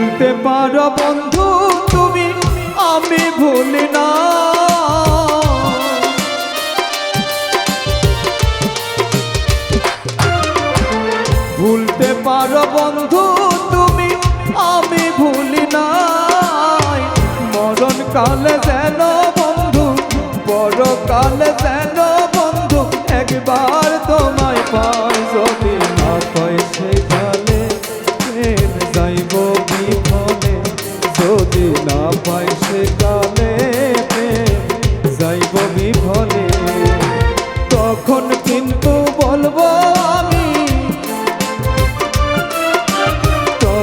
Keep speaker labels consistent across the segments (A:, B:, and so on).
A: বলতে পারো বন্ধু তুমি, আমি ভুলি না। ভুলতে পারো বন্ধু তুমি, আমি ভুলি না মরণ কালে যেন বন্ধু বড় কালে যেন বন্ধু, একবার তোমার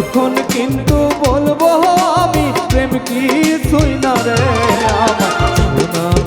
A: তখন কিন্তু বলব আমি প্রেম কি না রে আমার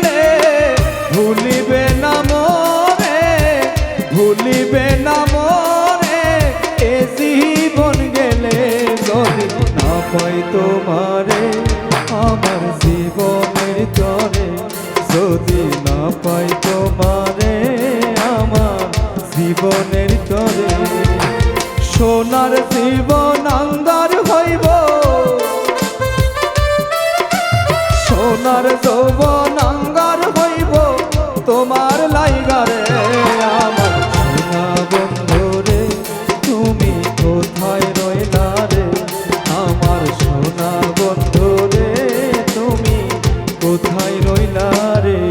A: না পাই তোমারে, আমার জীবনের তরে। সোনার জীবন আন্দার হইব। সোনার যৌবন আঙ্গার হইব। তোমার লাইগারে আমার বন্ধু রে, তুমি রইলা রে? আমার বন্ধু রে, তুমি কোথায় রইলা রে?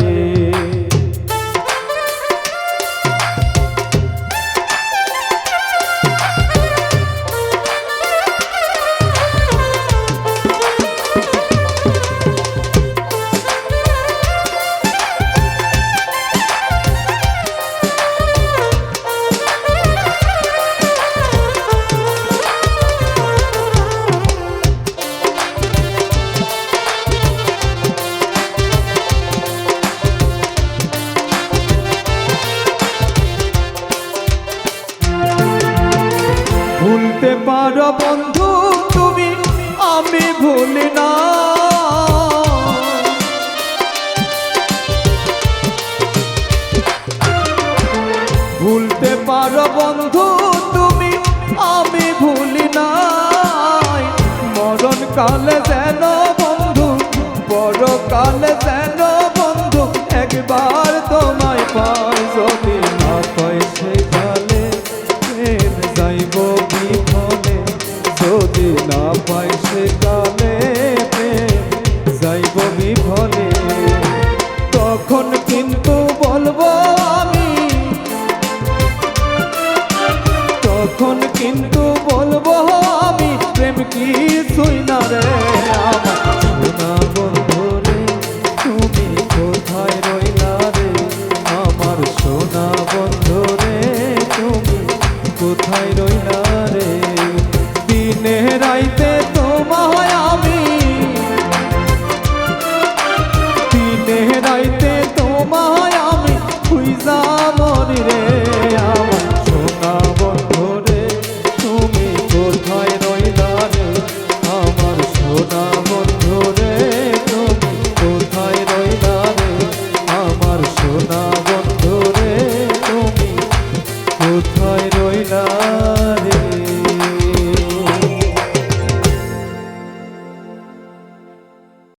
A: ভুলতে পারো বন্ধু, তুমি আমি ভুলি না। ভুলতে পারো বন্ধু, তুমি আমি ভুলি নাই। মরণ কালে যেন বন্ধু বড় কালে সেখানে প্রেম, যাইব বিফলে তখন কিন্তু বলব আমি, তখন কিন্তু বলব আমি, প্রেম কি না রে আমার।